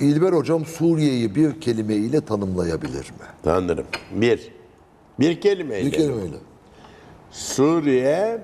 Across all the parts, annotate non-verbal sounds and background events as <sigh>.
İlber hocam Suriye'yi bir kelimeyle tanımlayabilir mi? Tanırım. Bir. Bir kelimeyle. Bir kelimeyle. Suriye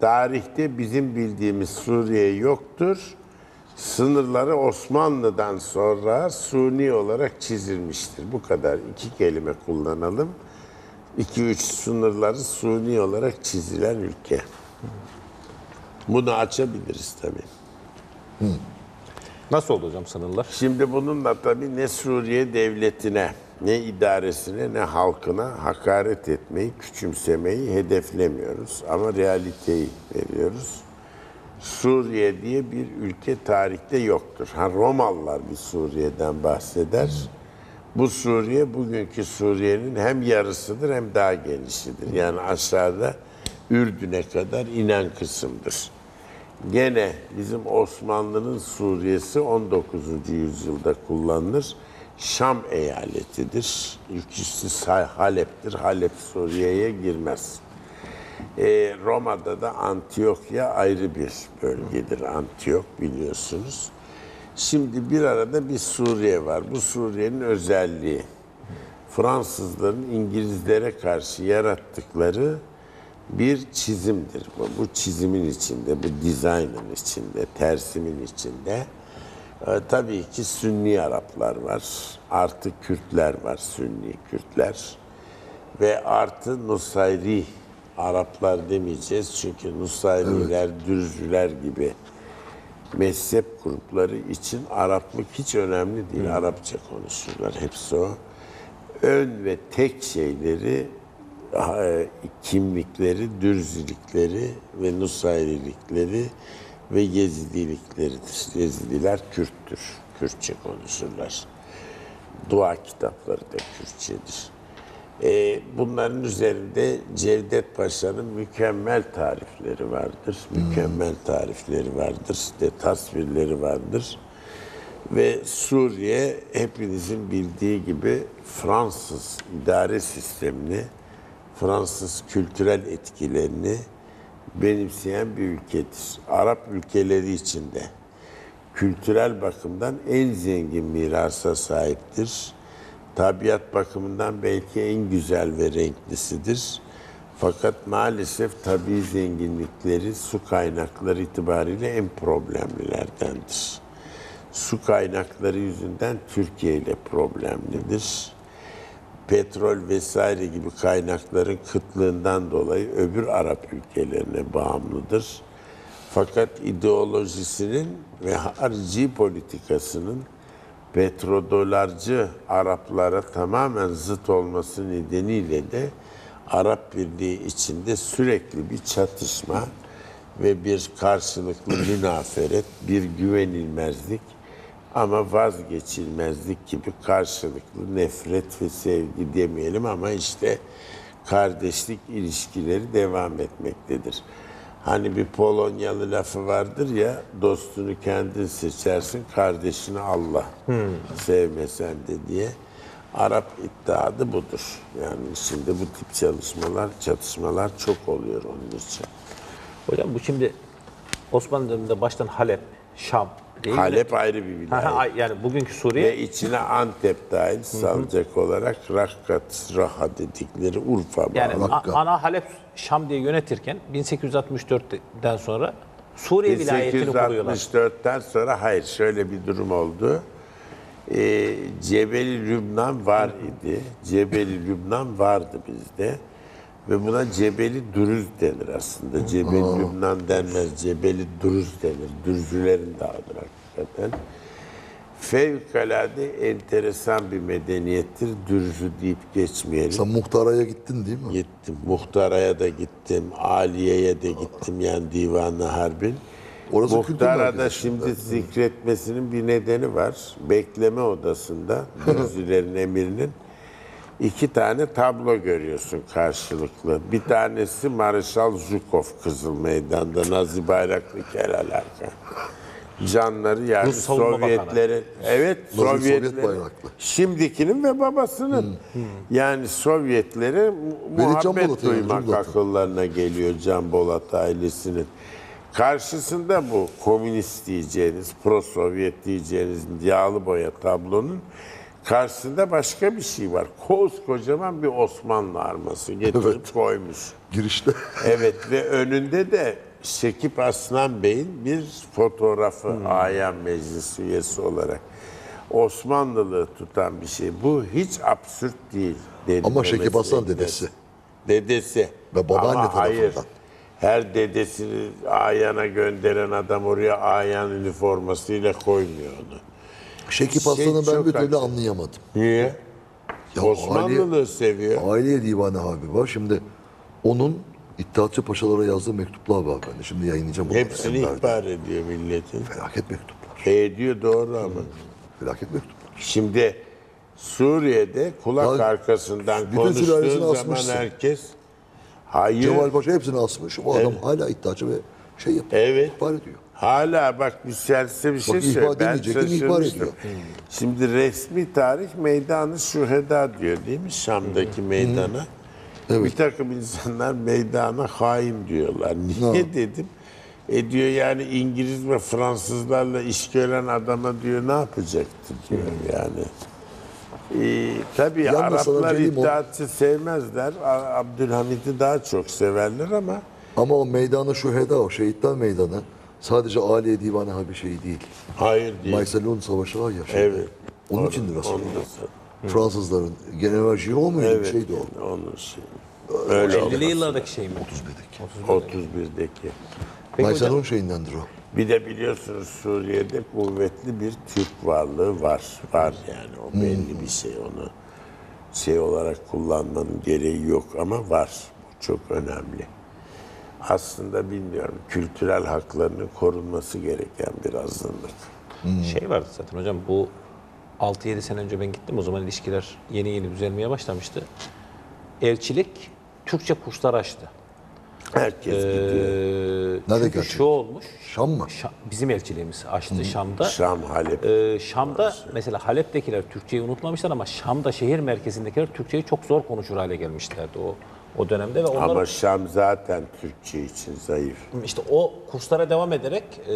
tarihte bizim bildiğimiz Suriye yoktur. Sınırları Osmanlı'dan sonra Suni olarak çizilmiştir. Bu kadar iki kelime kullanalım. İki üç sınırları Suni olarak çizilen ülke. Bunu açabiliriz tabii. Nasıl oldu hocam sınırlar? Şimdi bununla tabii ne Suriye devletine, ne idaresine, ne halkına hakaret etmeyi, küçümsemeyi hedeflemiyoruz. Ama realiteyi veriyoruz. Suriye diye bir ülke tarihte yoktur. Ha Romalılar bir Suriye'den bahseder. Bu Suriye bugünkü Suriye'nin hem yarısıdır hem daha genişidir. Yani aşağıda Ürdün'e kadar inen kısımdır. Gene bizim Osmanlı'nın Suriye'si 19. yüzyılda kullanılır. Şam eyaletidir. İlkisi Halep'tir. Halep Suriye'ye girmez. Ee, Roma'da da Antiyokya ayrı bir bölgedir. Antiyok biliyorsunuz. Şimdi bir arada bir Suriye var. Bu Suriye'nin özelliği Fransızların İngilizlere karşı yarattıkları bir çizimdir. Bu, bu çizimin içinde, bu dizaynın içinde, tersimin içinde e, tabii ki Sünni Araplar var. Artı Kürtler var, Sünni Kürtler. Ve artı Nusayri Araplar demeyeceğiz. Çünkü Nusayriler, Dürzüler gibi mezhep grupları için Araplık hiç önemli değil. Arapça konuşurlar. Hepsi o. Ön ve tek şeyleri kimlikleri, dürzilikleri ve Nusayrilikleri ve Yezidilikleridir. Yezidiler Kürttür. Kürtçe konuşurlar. Dua kitapları da Kürtçedir. E, bunların üzerinde Cevdet Paşa'nın mükemmel tarifleri vardır. Mükemmel tarifleri vardır. İşte tasvirleri vardır. Ve Suriye hepinizin bildiği gibi Fransız idare sistemini, Fransız kültürel etkilerini benimseyen bir ülkedir. Arap ülkeleri içinde kültürel bakımdan en zengin mirasa sahiptir. Tabiat bakımından belki en güzel ve renklisidir. Fakat maalesef tabii zenginlikleri su kaynakları itibariyle en problemlilerdendir. Su kaynakları yüzünden Türkiye ile problemlidir. Petrol vesaire gibi kaynakların kıtlığından dolayı öbür Arap ülkelerine bağımlıdır. Fakat ideolojisinin ve harici politikasının petrodolarcı Araplara tamamen zıt olması nedeniyle de Arap Birliği içinde sürekli bir çatışma ve bir karşılıklı münaferet, bir güvenilmezlik ama vazgeçilmezlik gibi karşılıklı nefret ve sevgi demeyelim ama işte kardeşlik ilişkileri devam etmektedir. Hani bir Polonyalı lafı vardır ya, dostunu kendin seçersin, kardeşini Allah sevmesen de diye. Arap iddiadı budur. Yani şimdi bu tip çalışmalar, çatışmalar çok oluyor onun için. Hocam bu şimdi Osmanlı döneminde baştan Halep, Şam değil mi? Halep ayrı bir vilayet. ha, yani bugünkü Suriye Ve içine Antep dahil salacak olarak Rakkat, Raha dedikleri Urfa yani bağlı. a- ana Halep Şam diye yönetirken 1864'ten sonra Suriye vilayetini kuruyorlar. 1864'ten sonra hayır şöyle bir durum oldu. Ee, Cebeli Lübnan var idi. Cebeli Lübnan vardı bizde. Ve buna Cebeli Dürüz denir aslında. Cebeli Lübnan denmez. Cebeli Dürüz denir. Dürzülerin dağıdır hakikaten. Fevkalade enteresan bir medeniyettir. Dürzü deyip geçmeyelim. Sen muhtaraya gittin değil mi? Gittim. Muhtaraya da gittim. Aliye'ye de gittim yani Divan-ı Harbin. Orası Muhtarada şimdi zikretmesinin bir nedeni var. Bekleme odasında <laughs> Dürzülerin emirinin iki tane tablo görüyorsun karşılıklı. Bir tanesi Marşal Zhukov Kızıl Meydan'da Nazi bayraklı kel alaka. Canları yani Rus. Sovyetlerin evet Nazi Sovyet Sovyetlerin bayraklı. şimdikinin ve babasının yani Sovyetlere mu- Beni Can muhabbet duymak akıllarına geliyor Can Bolat ailesinin. Karşısında bu komünist diyeceğiniz, pro-Sovyet diyeceğiniz yağlı boya tablonun karşısında başka bir şey var. Koskocaman bir Osmanlı arması getirip Evet. koymuş. Girişte. Evet ve önünde de Şekip Aslan Bey'in bir fotoğrafı Ayan Meclisi üyesi olarak. Osmanlılığı tutan bir şey. Bu hiç absürt değil. Ama Şekip Aslan dedesi. Dedesi. Ve babaanne Ama hayır. tarafından. Her dedesini Ayan'a gönderen adam oraya Ayan üniformasıyla koymuyor onu. Şekip Şey Aslan'ı ben çok bir türlü anlayamadım. Niye? Ya Osmanlılığı seviyor. Aile, aile Divanı abi var. Şimdi onun İttihatçı paşalara yazdığı mektuplar var bende. Şimdi yayınlayacağım onları. Hepsini Enver'de. ihbar ediyor milletin. Felaket mektuplar. E ediyor doğru ama. Felaket mektuplar. Şimdi Suriye'de kulak Ya, arkasından bütün sülalesini konuştuğu zaman asmışsın. herkes hayır Cemal Paşa hepsini asmış. O adam hala iddiaçı ve şey yapıyor. Evet. ihbar ediyor. Hala bak bir size bir şey Bak, ihbar. Ben demeyecektim, ihbar şaşırmıştım. ediyor. Şimdi resmi tarih meydanı şüheda diyor değil mi? Şam'daki meydana. Bir takım insanlar meydana hain diyorlar. Niye dedim? E diyor yani İngiliz ve Fransızlarla iş gören adama diyor ne yapacaktı diyor yani. Ee, tabii Yalnız sana Araplar söyleyeyim o- iddiatçı sevmezler. A- Abdülhamid'i daha çok severler ama Ama o meydanı şüheda, o şehitler meydanı sadece Aliye Divanı ha bir şey değil. hayır değil. Maysalun Savaşı var ya. Evet. Onun Doğru. içindir aslında. Fransızların General Giraud muydu? Bir Evet. şeydi o. Onun şey. Öyle 50'li yıllardaki şey mi? 31'deki. 31'deki. Peki Maysalun hocam, şeyindendir o. Bir de biliyorsunuz Suriye'de kuvvetli bir Türk varlığı var. Var yani o belli bir şey. Onu şey olarak kullanmanın gereği yok ama var. Bu çok önemli. Aslında bilmiyorum kültürel haklarının korunması gereken bir azınlık. şey vardı zaten hocam bu 6-7 sene önce ben gittim o zaman ilişkiler yeni yeni düzelmeye başlamıştı. Elçilik Türkçe kurslar açtı. Herkes gidiyor. Ee, Nerede çünkü şu olmuş. Şam mı? Şa- bizim elçiliğimiz açtı Şam'da. Şam, Halep. Ee, Şam'da mesela Halep'tekiler Türkçeyi unutmamışlar ama Şam'da şehir merkezindekiler Türkçeyi çok zor konuşur hale gelmişlerdi o o dönemde ve onlar Ama Şam zaten Türkçe için zayıf. işte o kurslara devam ederek e,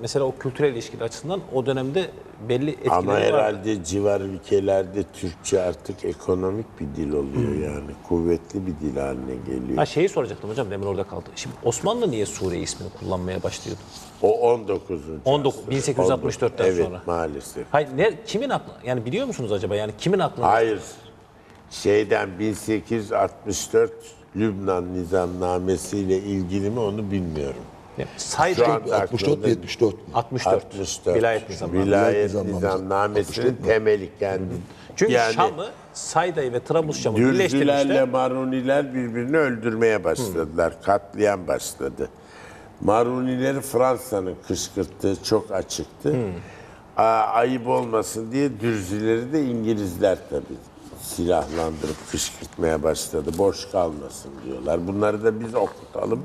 mesela o kültürel ilişkiler açısından o dönemde belli etkileri Ama vardı. herhalde civar ülkelerde Türkçe artık ekonomik bir dil oluyor yani. Kuvvetli bir dil haline geliyor. Ha şeyi soracaktım hocam demin orada kaldı. Şimdi Osmanlı niye Suriye ismini kullanmaya başlıyordu? O 19. 19 asır. 1864'ten evet, sonra. maalesef. Hayır ne kimin aklı yani biliyor musunuz acaba yani kimin aklına? Hayır. Şeyden 1864 Lübnan Nizamnamesi ile ilgili mi onu bilmiyorum. Saydı Şu anda 64 aklımda- 74 mü? 64. 64. Vilayet nizamnamesi. Vilayet Vilayet nizamnamesi. Nizamnamesi'nin 64 mü? temeli kendi. Çünkü yani Şam'ı Sayda'yı ve Trablusşam'ı Dürzülerle birleştirmişler. Maruniler birbirini öldürmeye başladılar. Katliam başladı. Marunileri Fransa'nın kışkırttığı çok açıktı. Aa, ayıp olmasın diye Dürzüleri de İngilizler tabii silahlandırıp kışkırtmaya başladı. Boş kalmasın diyorlar. Bunları da biz okutalım.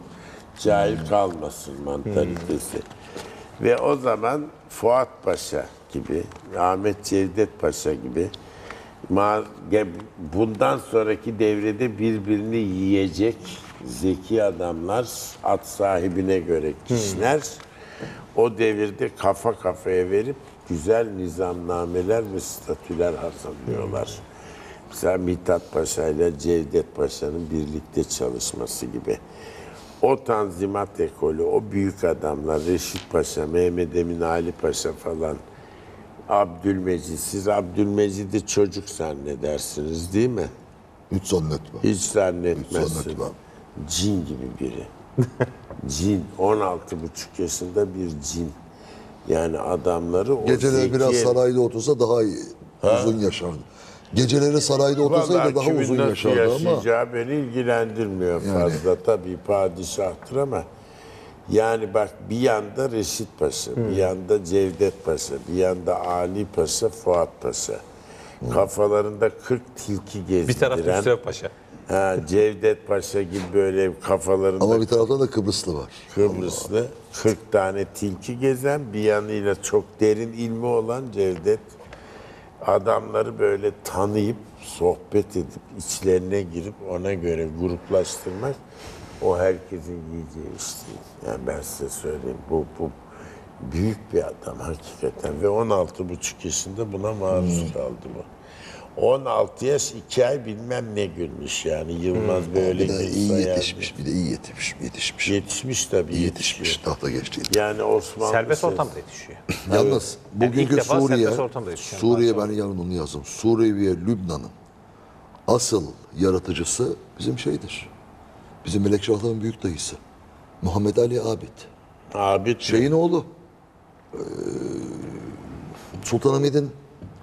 Cahil kalmasın mantalitesi. Ve o zaman Fuat Paşa gibi, Ahmet Cevdet Paşa gibi bundan sonraki devrede birbirini yiyecek zeki adamlar, at sahibine göre kişiler o devirde kafa kafaya verip güzel nizamnameler ve statüler hazırlıyorlar. Mesela Mithat Paşa ile Cevdet Paşa'nın birlikte çalışması gibi. O Tanzimat ekolü, o büyük adamlar, Reşit Paşa, Mehmet Emin Ali Paşa falan, Abdülmecid, siz Abdülmecid'i çocuk zannedersiniz değil mi? Hiç zannetme. Hiç zannetmezsin. Hiç zannetmem. Cin gibi biri. <laughs> cin. 16 buçuk yaşında bir cin. Yani adamları o Geceleri biraz zeki- sarayda otursa daha iyi. Uzun yaşardı. Geceleri sarayda otursaydı daha uzun yaşardı ama. beni ilgilendirmiyor Yani. fazla. Tabii padişahtır ama yani bak bir yanda Reşit Paşa, bir yanda Cevdet Paşa, bir yanda Ali Paşa, Fuat Paşa. Kafalarında 40 tilki gezdiren. Bir taraf Hüsrev Paşa. Ha, Cevdet Paşa gibi böyle kafalarında Ama bir taraftan da Kıbrıslı var. Kıbrıslı 40 tane tilki gezen bir yanıyla çok derin ilmi olan Cevdet adamları böyle tanıyıp sohbet edip içlerine girip ona göre gruplaştırmak O herkesin giyeceği iş değil. Yani ben size söyleyeyim. Bu, bu büyük bir adam hakikaten. Ve 16 buçuk yaşında buna maruz kaldı bu. 16 yaş 2 ay bilmem ne gülmüş yani. Yılmaz böyle Bir de iyi yani. yetişmiş. Bir de iyi yetişmiş. Yetişmiş. Yetişmiş tabii. İyi yetişmiş. Tahta geçti. Yani Osmanlı Serbest ses- ortamda yetişiyor. <laughs> Yalnız Yani bugünkü defa Suriye, Suriye ben yarın onu yazdım. Suriye ve Lübnan'ın asıl yaratıcısı bizim şeydir. Bizim Melekşahların büyük dayısı. Muhammed Ali Abid. Abi Şeyin oğlu. Ee, Sultanahmet'in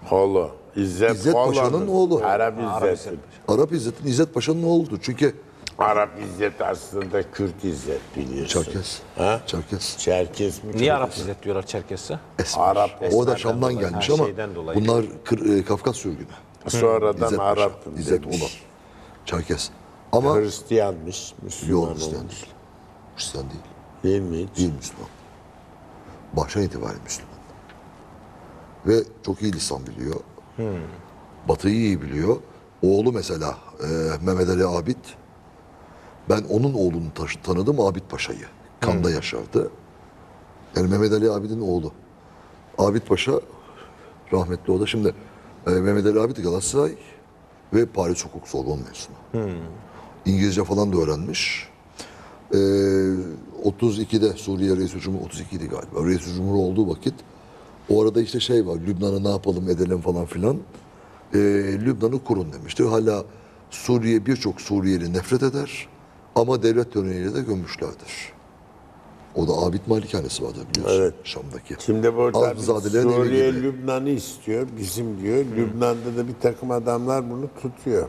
Holo. İzzet, İzzet Paşa'nın oğlu. Arap Arap İzzet. Arap İzzet'in İzzet Paşa'nın oğludur. Çünkü Arap İzzet aslında Kürt İzzet biliyorsun. Çerkes. Ha? Çerkes. Çerkes mi? Niye Arap İzzet diyorlar Çerkes'e? Esmer. Arap, o da Şam'dan dolayı. gelmiş Ha, ama şeyden dolayı. bunlar Kır- e, Kafkas sürgünü. Sonradan İzzet Paşa, Arap'ım İzzet demiş. olan. Çerkes. Ama Hristiyanmış, Müslüman yok Hristiyan olmuş. değil. Hristiyan değil. Değil mi? Değil Müslüman. Baştan itibaren Müslüman. Ve çok iyi lisan biliyor. Batı'yı iyi biliyor. Oğlu mesela e, Mehmet Ali Abid. Ben onun oğlunu taş- tanıdım Abid Paşa'yı. Kanda yaşardı. Yani Mehmet Ali Abid'in oğlu. Abid Paşa rahmetli o da şimdi e, Mehmet Ali Abid Galatasaray ve Paris Hukuk Sorbonne mezunu. İngilizce falan da öğrenmiş. Ee, 32'de Suriye Reis Cumhurbaşkanı 32'ydi galiba. Reis Cumhurbaşkanı olduğu vakit o arada işte şey var. Lübnan'ı ne yapalım edelim falan filan. Ee, Lübnan'ı kurun demişti. Hala Suriye birçok Suriyeli nefret eder ama devlet töreniyle de gömmüşlerdir. O da Abid Malikanesi vardı biliyorsun Evet. Şam'daki. Şimdi burada Suriye. Lübnan'ı istiyor, bizim diyor. Lübnan'da da bir takım adamlar bunu tutuyor.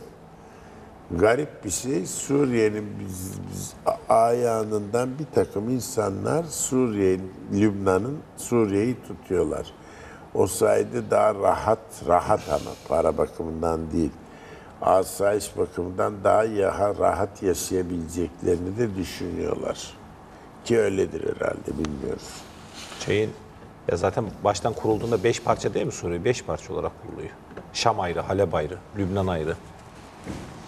Garip bir şey, Suriye'nin biz, biz ayağından bir takım insanlar Suriye, Lübnan'ın Suriye'yi tutuyorlar. O sayede daha rahat, rahat ama para bakımından değil. Asayiş bakımından daha ya, rahat yaşayabileceklerini de düşünüyorlar. Ki öyledir herhalde bilmiyoruz. Şeyin ya zaten baştan kurulduğunda beş parça değil mi Suriye? Beş parça olarak kuruluyor. Şam ayrı, Halep ayrı, Lübnan ayrı.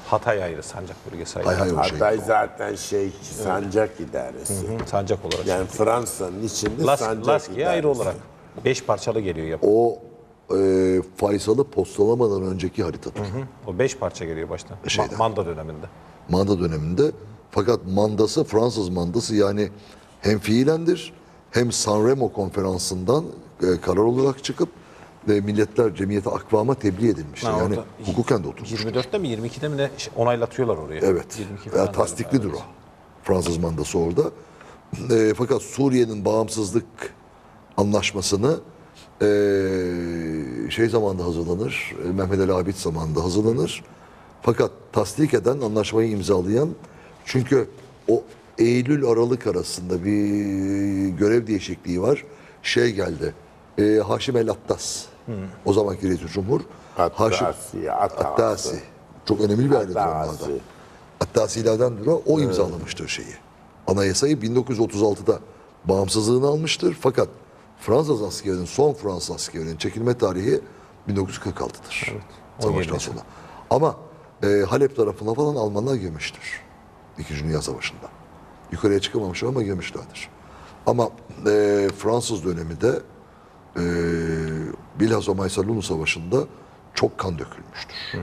Hatay ayrı, sancak bölgesi ayrı. Hay hay o şey. Hatay zaten şey sancak idaresi. Hı, Sancak olarak. Yani Fransa'nın içinde Las, sancak Laskiye ayrı idaresi. olarak. Beş parçalı geliyor yapı. O e, Faysal'ı postalamadan önceki haritadır. O beş parça geliyor baştan. Ma- Şeyden. Manda döneminde. Manda döneminde. Fakat mandası Fransız mandası yani hem fiilendir hem Sanremo konferansından e, karar olarak çıkıp ve milletler cemiyete akvama tebliğ edilmiştir. Ha, yani orada hukuken de oturmuş. 24'te mi 22'de mi ne onaylatıyorlar oraya. Evet. 22 Ya, falan tasdiklidir galiba. o. Fransız mandası orada. E, fakat Suriye'nin bağımsızlık anlaşmasını e, şey zamanında hazırlanır. e, Mehmet Ali Abid zamanında hazırlanır. Fakat tasdik eden, anlaşmayı imzalayan çünkü o Eylül Aralık arasında bir görev değişikliği var. Şey geldi. E, Haşim El Attas. O zamanki reis cumhur. Haşim Attasi. Attasi. Çok önemli bir ayrıdır onlardan. Attasi. Hatta Silah'dan o, o imzalamıştır şeyi. Anayasayı 1936'da bağımsızlığını almıştır. Fakat Fransız askerinin, son Fransız askerinin çekilme tarihi 1946'dır. Savaştan 17. sonra. Ama e, Halep tarafına falan Almanlar girmiştir. İkinci Dünya Savaşı'nda. Yukarıya çıkamamışlar ama girmişlerdir. Ama e, Fransız döneminde e, bilhassa Maysalunu Savaşı'nda çok kan dökülmüştür.